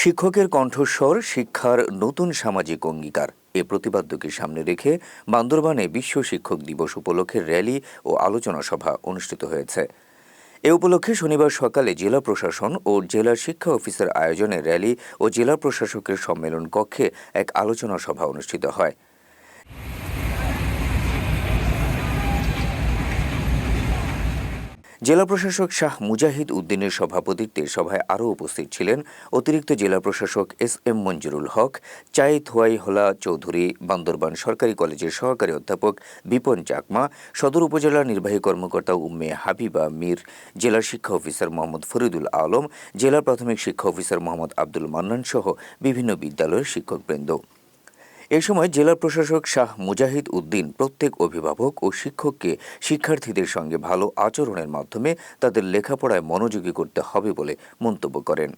শিক্ষকের কণ্ঠস্বর শিক্ষার নতুন সামাজিক অঙ্গীকার। এ প্রতিপাদ্যকে সামনে রেখে বান্দরবানে বিশ্ব শিক্ষক দিবস উপলক্ষে র্যালি ও আলোচনা সভা অনুষ্ঠিত হয়েছে। এ উপলক্ষে শনিবার সকালে জেলা প্রশাসন ও জেলার শিক্ষা অফিসার আয়োজনে র্যালি ও জেলা প্রশাসকের সম্মেলন কক্ষে এক আলোচনা সভা অনুষ্ঠিত হয়। জেলা প্রশাসক শাহ মুজাহিদ উদ্দিনের সভাপতিত্বে সভায় আরও উপস্থিত ছিলেন অতিরিক্ত জেলা প্রশাসক এস এম মঞ্জুরুল হক চাই থোয়াই হোলা চৌধুরী, বান্দরবান সরকারি কলেজের সহকারী অধ্যাপক বিপন চাকমা, সদর উপজেলা নির্বাহী কর্মকর্তা উম্মে হাবিবা মীর, জেলা শিক্ষা অফিসার মোহাম্মদ ফরিদুল আলম, জেলা প্রাথমিক শিক্ষা অফিসার মোহাম্মদ আব্দুল মান্নান সহ বিভিন্ন বিদ্যালয়ের শিক্ষকবৃন্দ। এ সময় জেলা প্রশাসক শাহ মুজাহিদ উদ্দিন, প্রত্যেক অভিভাবক ও শিক্ষককে শিক্ষার্থীদের সঙ্গে ভালো আচরণের মাধ্যমে তাদের লেখাপড়ায় মনোযোগী করতে হবে বলে মন্তব্য করেন।